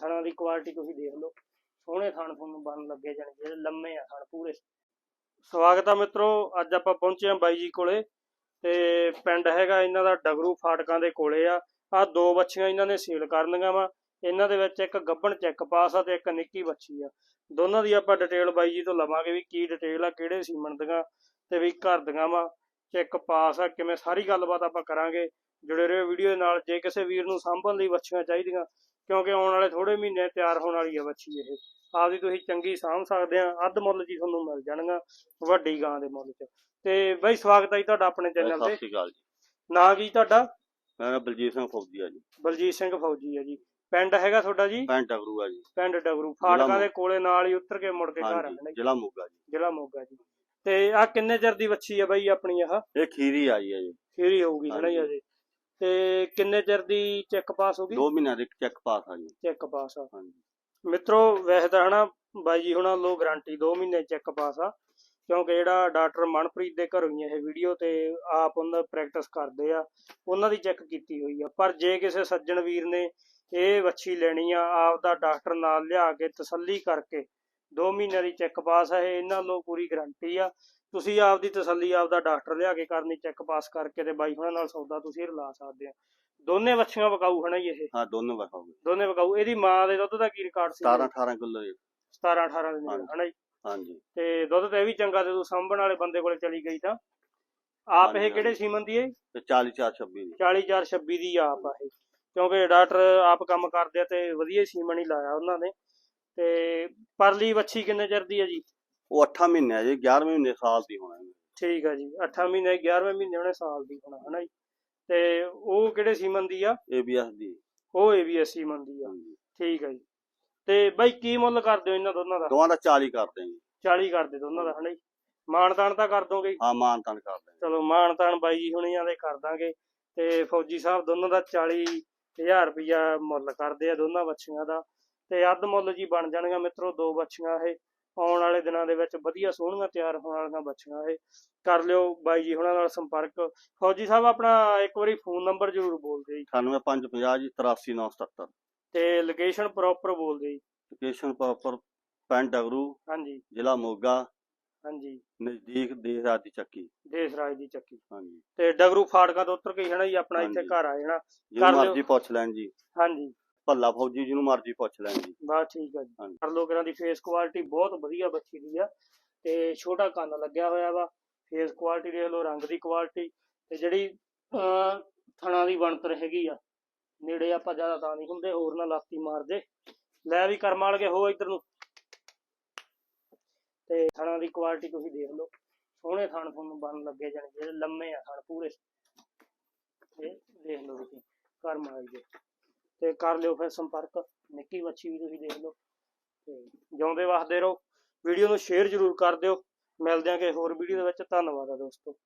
ਥਣਾਂ ਦੀ quality ਤੁਸੀਂ ਦੇਖ ਲਓ। ਸੋਹਣੇ ਥਣ ਤੁਹਾਨੂੰ ਬਣ ਲੱਗੇ ਜਾਣੇ, ਜਿਹੜੇ ਲੰਮੇ ਆ ਥਣ ਪੂਰੇ। ਸਵਾਗਤ ਆ ਮਿੱਤਰੋ, ਅੱਜ ਆਪਾਂ ਪਹੁੰਚੇ ਆ ਬਾਈ ਜੀ ਕੋਲੇ, ਤੇ ਪਿੰਡ ਹੈਗਾ ਇਹਨਾਂ ਦਾ ਡਗਰੂ ਫਾਟਕਾਂ ਦੇ ਕੋਲੇ ਆ। ਆ ਦੋ ਬੱਚੀਆਂ ਇਹਨਾਂ ਨੇ ਸੇਲ ਕਰਨੀਆਂ ਵਾ। ਇਹਨਾਂ ਦੇ ਵਿੱਚ ਇੱਕ ਗੱਬਣ ਚੈੱਕ ਪਾਸ ਆ ਤੇ ਇੱਕ ਨਿੱਕੀ ਬੱਚੀ ਆ। ਦੋਨਾਂ ਦੀ ਆਪਾਂ ਡਿਟੇਲ ਬਾਈ ਜੀ ਤੋਂ ਲਵਾਂਗੇ ਵੀ ਕੀ ਡਿਟੇਲ ਆ, ਕਿਹੜੇ ਸੀਮਨ ਦੀਆਂ ਤੇ ਵੀ ਘਰ ਦੀਆਂ ਵਾ। ਚੈੱਕ ਪਾਸ ਆ ਕਿਵੇਂ ਸਾਰੀ ਗੱਲਬਾਤ ਆਪਾਂ ਕਰਾਂਗੇ ਜੁੜੇ ਰਹੋ ਵੀਡੀਓ ਦੇ ਨਾਲ ਜੇ ਕਿਸੇ ਵੀਰ ਨੂੰ ਸਾਂਭਣ ਲਈ ਬੱਚੀਆਂ ਚਾਹੀਦੀਆਂ ਕਿਉਂਕਿ ਆਉਣ ਵਾਲੇ ਥੋੜੇ ਮਹੀਨੇ ਤਿਆਰ ਹੋਣ ਵਾਲੀ ਆ ਬੱਚੀ ਇਹ। ਆਪਦੀ ਤੁਸੀਂ ਚੰਗੀ ਸਾਂਭ ਸਕਦੇ ਆ ਅੱਧ ਮੁੱਲ ਜੀ ਤੁਹਾਨੂੰ ਮਿਲ ਜਾਣਗੀਆਂ ਵੱਡੀ ਗਾਂ ਦੇ ਮੁੱਲ 'ਚ। ਤੇ ਬਾਈ ਸਵਾਗਤ ਹੈ ਜੀ ਤੁਹਾਡਾ ਆਪਣੇ ਚੈਨਲ ਸਤਿ ਤੇ। ਸ਼੍ਰੀ ਅਕਾਲ ਜੀ। ਨਾਂ ਕੀ ਤੁਹਾਡਾ? ਮੇਰਾ ਬਲਜੀਤ ਸਿੰਘ ਫੌਜੀ ਆ ਜੀ। ਬਲਜੀਤ ਸਿੰਘ ਫੌਜੀ ਹੈ ਜੀ। ਪਿੰਡ ਹੈਗਾ ਤੁਹਾਡਾ ਜੀ? ਪੈਂਟ ਟਗਰੂ ਆ ਜੀ। ਪਿੰਡ ਡਗਰੂ ਫਾਟਕਾਂ ਦੇ ਕੋਲੇ ਨਾਲ ਹੀ ਉੱਤਰ ਕੇ ਮੁੜ ਕੇ ਘਰ ਆਣਾ ਜ਼ਿਲ੍ਹਾ ਮੋਗਾ ਜੀ। ਜ਼ਿਲ੍ਹਾ ਮੋਗਾ ਜੀ। ਤੇ ਆ ਕਿੰਨੇ ਚਿਰ ਦੀ ਬੱਚੀ ਆ ਬਾਈ ਆਪਣੀ ਆਹ? ਇਹ ਖੀਰੀ ਆਈ ਹੈ ਜੀ। ਹੀ ਹੋਊਗੀ ਹਨਾ ਜੀ। ਅਜੇ। ਤੇ ਕਿੰਨੇ ਚਿਰ ਦੀ ਚੈੱਕ ਪਾਸ ਹੋਗੀ 2 ਮਹੀਨਿਆਂ ਦੇ ਚੈੱਕ ਪਾਸ ਆ ਜੀ। ਚੈੱਕ ਪਾਸ ਆ। ਹਾਂਜੀ। ਮਿੱਤਰੋ ਵੈਸੇ ਤਾਂ ਹਨਾ ਬਾਈ ਜੀ ਹੁਣਾਂ ਲੋ ਗਾਰੰਟੀ 2 ਮਹੀਨੇ ਚੈੱਕ ਪਾਸ ਆ। ਕਿਉਂਕਿ ਜਿਹੜਾ ਡਾਕਟਰ ਮਨਪ੍ਰੀਤ ਦੇ ਘਰੋਂ ਹੀ ਇਹ ਵੀਡੀਓ ਤੇ ਆਪ ਉਹਨਾਂ ਪ੍ਰੈਕਟਿਸ ਕਰਦੇ ਆ ਉਹਨਾਂ ਦੀ ਚੈੱਕ ਕੀਤੀ ਹੋਈ ਆ। ਪਰ ਜੇ ਕਿਸੇ ਸੱਜਣ ਵੀਰ ਨੇ ਇਹ ਵੱਛੀ ਲੈਣੀ ਆ ਆਪ ਦਾ ਡਾਕਟਰ ਨਾਲ ਲਿਆ ਕੇ ਤਸੱਲੀ ਕਰਕੇ 2 ਮਹੀਨਿਆਂ ਦੀ ਚੈੱਕ ਪਾਸ ਹੈ ਇਹਨਾਂ ਲੋ ਪੂਰੀ ਗਾਰੰਟੀ ਆ। ਤੁਸੀਂ ਆਪ ਦੀ ਤਸੱਲੀ ਆਪ ਦਾ ਡਾਕਟਰ ਲਿਆ ਕੇ ਕਰਨੀ ਚੈੱਕ ਪਾਸ ਕਰਕੇ ਤੇ ਬਾਈ ਹੁਣਾਂ ਨਾਲ ਸੌਦਾ ਤੁਸੀਂ ਰਲਾ ਸਕਦੇ ਆ। ਦੋਨੇ ਵੱਛੀਆਂ ਵਿਕਾਊ ਹਨਾ ਜੀ ਇਹ? ਹਾਂ ਦੋਨੋਂ ਵਖਾਓਗੇ ਦੋਨੇ ਵਿਕਾਊ ਇਹਦੀ ਮਾਂ ਦੇ ਦੁੱਧ ਦਾ ਕੀ ਰਿਕਾਰਡ ਸੀ? 17 18 ਕਿਲੋ ਜੀ। 17 18 ਦੇ ਹਾਂਜੀ। ਹਨਾ ਜੀ? ਹਾਂਜੀ। ਤੇ ਦੁੱਧ ਤੇ ਵੀ ਚੰਗਾ ਤੇ ਤੂੰ ਸਾਂਭਣ ਵਾਲੇ ਬੰਦੇ ਕੋਲੇ ਚਲੀ ਗਈ ਤਾਂ। ਆਪ ਇਹ ਕਿਹੜੇ। ਸੀਮਨ ਦੀ ਹੈ ਤੇ 40 4 26 ਦੀ। 40426 ਦੀ ਆਪ ਆ ਇਹ। ਕਿਉਂਕਿ ਡਾਕਟਰ ਆਪ ਕੰਮ ਕਰਦੇ ਆ ਤੇ ਵਧੀਆ ਸੀਮਨ ਹੀ ਲਾਇਆ ਉਹਨਾਂ ਨੇ। ਤੇ ਪਰਲੀ ਵੱਛੀ ਕਿੰਨੇ ਚਿਰ ਦੀ ਹੈ ਜੀ? ਉਹ 8 ਮਹੀਨੇ ਆ ਜੀ 11ਵੇਂ ਮਹੀਨੇ ਸਾਲ ਦੀ ਹੋਣਾ ਜੀ। ਠੀਕ ਆ ਜੀ 8 ਮਹੀਨੇ 11ਵੇਂ ਮਹੀਨੇ ਉਹਨੇ ਸਾਲ ਦੀ ਹੋਣਾ ਹਨਾ ਜੀ? ਤੇ ਉਹ ਕਿਹੜੇ ਸੀਮਨ ਦੀ ਆ? ABS ਦੀ। ਉਹ ਏਬੀਐਸ ਸੀਮਨ ਦੀ ਆ। ਠੀਕ ਆ ਜੀ। ਤੇ ਬਾਈ ਕੀ ਮੁੱਲ ਕਰਦੇ ਹੋ ਇਹਨਾਂ ਦੋਨਾਂ ਦਾ? ਦੋਵਾਂ ਦਾ 40 ਕਰਦੇ ਜੀ। 40 ਕਰਦੇ ਦੋਨਾਂ ਦਾ ਹਨਾ ਜੀ? ਮਾਨਤਾਨ ਤਾਂ ਕਰ ਦੋਗੇ? ਹਾਂ ਮਾਨ ਤਾਨ ਕਰਦੇ ਚਲੋ ਮਾਣ ਤਾਣ ਬਾਈ ਜੀ ਹੁਣੀਆਂ ਦੇ ਕਰ ਦਾਂਗੇ। ਤੇ ਫੌਜੀ ਸਾਹਿਬ ਦੋਨਾਂ ਦਾ 40000 ਰੁਪਇਆ ਮੁੱਲ ਕਰਦੇ ਆ ਦੋਨਾਂ ਬੱਚੀਆਂ ਦਾ। ਤੇ ਅੱਧ ਮੁੱਲ ਜੀ ਬਣ ਜਾਣਗੀਆਂ ਮਿੱਤਰੋ ਦੋ ਬੱਚੀਆਂ ਇਹ। ਆਉਣ ਵਾਲੇ ਦਿਨਾਂ ਦੇ ਵਿੱਚ ਵਧੀਆ ਸੋਹਣੀਆਂ ਤਿਆਰ ਹੋਣ ਵਾਲੀਆਂ ਬੱਚੀਆਂ ਇਹ। ਕਰ ਲਿਓ ਬਾਈ ਜੀ ਹੁਣਾਂ ਨਾਲ ਸੰਪਰਕ। ਫੌਜੀ ਸਾਹਿਬ ਆਪਣਾ ਇੱਕ ਵਾਰੀ ਫੋਨ ਨੰਬਰ ਜ਼ਰੂਰ ਬੋਲ ਦਿਓ ਜੀ 98550 ਜੀ 83977 ਤੇ ਲੋਕੇਸ਼ਨ ਪ੍ਰੋਪਰ ਬੋਲ ਦਿਓ ਜੀ। ਲੋਕੇਸ਼ਨ ਪ੍ਰੋਪਰ ਪੈਂਟ ਟਗਰੂ ਹਾਂਜੀ। ਜ਼ਿਲ੍ਹਾ ਮੋਗਾ। ਹਾਂਜੀ। ਨਜ਼ਦੀਕ ਦੇਸ਼ ਰਾਜ ਦੀ ਚੱਕੀ। ਦੇਸ ਰਾਜ ਦੀ ਚੱਕੀ। ਹਾਂਜੀ। ਤੇ ਡਗਰੂ ਫਾੜਕਾ ਤੋਂ ਉਤਰ ਕੇ ਹੀ ਹੈ ਨਾ ਜੀ ਆਪਣਾ ਇੱਥੇ। ਘਰ ਆ ਜਾਣਾ। ਲਿਓ। ਮਰਜ਼ੀ ਪੁੱਛ ਲੈਣ ਜੀ। ਹਾਂਜੀ। ਭੱਲਾ ਫੌਜੀ ਜਿਹਨੂੰ ਮਰਜ਼ੀ ਪੁੱਛ ਲੈਣ ਜੀ। ਬਸ ਠੀਕ ਆ ਜੀ। ਹਾਂਜੀ। ਕਰ ਲੋਕਾਂ ਦੀ ਫੇਸ ਕੁਆਲਿਟੀ ਬਹੁਤ ਵਧੀਆ ਬੱਚੀ ਦੀ ਆ ਤੇ ਛੋਟਾ ਕੰਨ ਲੱਗਿਆ ਹੋਇਆ ਵਾ। ਫੇਸ ਕੁਆਲਿਟੀ ਦੇਖ ਲਓ ਰੰਗ ਦੀ ਕੁਆਲਿਟੀ ਤੇ ਜਿਹੜੀ ਅਹ, ਥਣਾ ਦੀ ਬਣਤਰ ਹੈਗੀ ਆ। ਨੇੜੇ ਆਪਾਂ ਜ਼ਿਆਦਾ ਤਾਂ ਨਹੀਂ ਹੁੰਦੇ ਹੋਰ ਨਾ ਲਾਤੀ ਮਾਰਦੇ। ਲੈ ਵੀ ਕਰਮ ਵਾਲਗੇ ਹੋ ਇੱਧਰ ਨੂੰ। ਤੇ ਥਣਾ ਦੀ ਕੁਆਲਿਟੀ ਤੁਸੀਂ ਦੇਖ ਲਓ। ਸੋਹਣੇ ਥਣ ਤੁਹਾਨੂੰ ਬਣ ਲੱਗੇ ਜਾਣੇ ਜਿਹੜੇ ਲੰਮੇ ਆ ਥਣ ਪੂਰੇ। ਇਹ ਦੇਖ ਲਓ ਤੁਸੀਂ ਕਰਮ ਵਾਲੇ ਤੇ ਕਰ ਲਿਓ ਫਿਰ ਸੰਪਰਕ। ਨਿੱਕੀ ਬੱਚੀ ਵੀ ਤੁਸੀਂ ਦੇਖ ਲਓ। ਤੇ ਜਿਉਂਦੇ ਵਸਦੇ ਰਹੋ। ਵੀਡੀਓ ਨੂੰ ਸ਼ੇਅਰ ਜ਼ਰੂਰ ਕਰ ਦਿਓ। ਮਿਲਦੇ ਆਂ ਹੋਰ ਵੀਡੀਓ ਦੇ ਵਿੱਚ। ਧੰਨਵਾਦ ਆ ਦੋਸਤੋ।